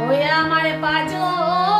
ওয়া আমার পাজর